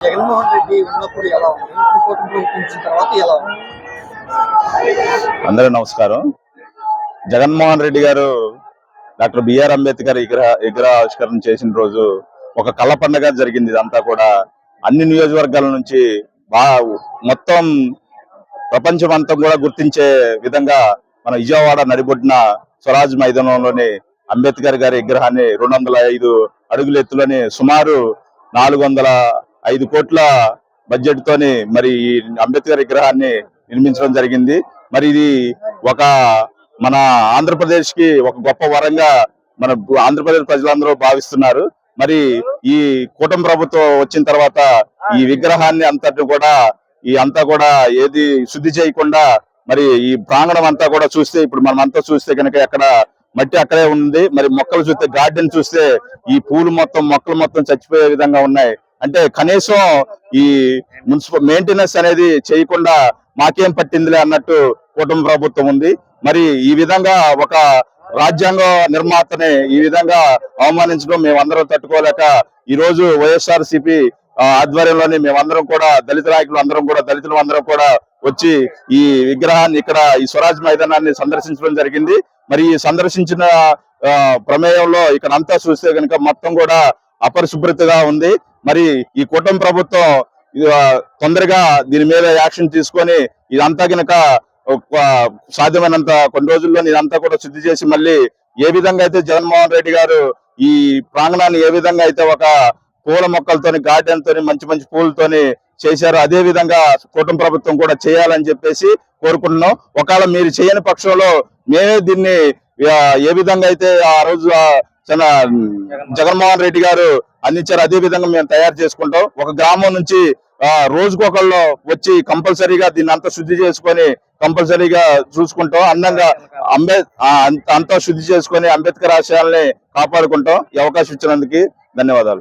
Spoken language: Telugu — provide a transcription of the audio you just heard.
జగన్మోహన్ రెడ్డి ఉన్నప్పుడు ఎలా ఉంది? కూటమి తర్వాత ఎలా ఉంది? అందరూ నమస్కారం. జగన్మోహన్ రెడ్డి గారు డాక్టర్ బిఆర్ అంబేద్కర్ విగ్రహ విగ్రహ ఆవిష్కరణ చేసిన రోజు ఒక కళ్ళ పండగ జరిగింది. ఇదంతా కూడా అన్ని నియోజకవర్గాల నుంచి బాగా మొత్తం ప్రపంచం అంతా కూడా గుర్తించే విధంగా మన విజయవాడ నడిబొడ్డిన స్వరాజ్ మైదానంలోని అంబేద్కర్ గారి విగ్రహాన్ని రెండు వందల ఐదు అడుగుల ఎత్తులోని సుమారు నాలుగు వందల ఐదు కోట్ల బడ్జెట్ తోని మరి ఈ అంబేద్కర్ విగ్రహాన్ని నిర్మించడం జరిగింది. మరి ఇది ఒక మన ఆంధ్రప్రదేశ్కి ఒక గొప్ప వరంగా మన ఆంధ్రప్రదేశ్ ప్రజలందరూ భావిస్తున్నారు. మరి ఈ కూటమి ప్రభుత్వం వచ్చిన తర్వాత ఈ విగ్రహాన్ని అంతటి కూడా ఈ అంతా కూడా ఏది శుద్ధి చేయకుండా మరి ఈ ప్రాంగణం అంతా కూడా చూస్తే ఇప్పుడు మనం అంతా చూస్తే కనుక ఎక్కడ మట్టి అక్కడే ఉంది. మరి మొక్కలు చూస్తే గార్డెన్ చూస్తే ఈ పూలు మొత్తం మొక్కలు మొత్తం చచ్చిపోయే విధంగా ఉన్నాయి. అంటే కనీసం ఈ మున్సిపల్ మెయింటెనెన్స్ అనేది చేయకుండా మాకేం పట్టిందిలే అన్నట్టు కూటమి ప్రభుత్వం ఉంది. మరి ఈ విధంగా ఒక రాజ్యాంగ నిర్మాతని ఈ విధంగా అవమానించడం మేమందరం తట్టుకోలేక ఈ రోజు వైఎస్ఆర్ సిపి ఆధ్వర్యంలోని మేమందరం కూడా దళిత నాయకులు అందరం కూడా దళితులు అందరం కూడా వచ్చి ఈ విగ్రహాన్ని ఇక్కడ ఈ స్వరాజ్ మైదానాన్ని సందర్శించడం జరిగింది. మరి ఈ సందర్శించిన ప్రమేయంలో ఇక్కడ అంతా చూస్తే కనుక మొత్తం కూడా అపరిశుభ్రతగా ఉంది. మరి ఈ కూటమి ప్రభుత్వం తొందరగా దీని మీద యాక్షన్ తీసుకొని ఇదంతా కనుక సాధ్యమైనంత కొన్ని రోజుల్లో ఇదంతా కూడా శుద్ధి చేసి మళ్ళీ ఏ విధంగా అయితే జగన్మోహన్ రెడ్డి గారు ఈ ప్రాంగణాన్ని ఏ విధంగా అయితే ఒక పూల మొక్కలతోని గార్డెన్ తోని మంచి మంచి పూలతోని చేశారు అదే విధంగా కూటమి ప్రభుత్వం కూడా చేయాలని చెప్పేసి కోరుకుంటున్నాం. ఒకవేళ మీరు చేయని పక్షంలో మేమే దీన్ని ఏ విధంగా అయితే ఆ రోజు చాలా జగన్మోహన్ రెడ్డి గారు అందించారు. అదే విధంగా మేము తయారు చేసుకుంటాం. ఒక గ్రామం నుంచి రోజుకు రోజుకొకళ్ళు వచ్చి కంపల్సరీగా దీన్ని అంతా శుద్ధి చేసుకొని కంపల్సరీగా చూసుకుంటాం. అందంగా అంబే అంతా శుద్ధి చేసుకొని అంబేద్కర్ ఆశయాల్ని కాపాడుకుంటాం. ఈ అవకాశం ఇచ్చినందుకు ధన్యవాదాలు.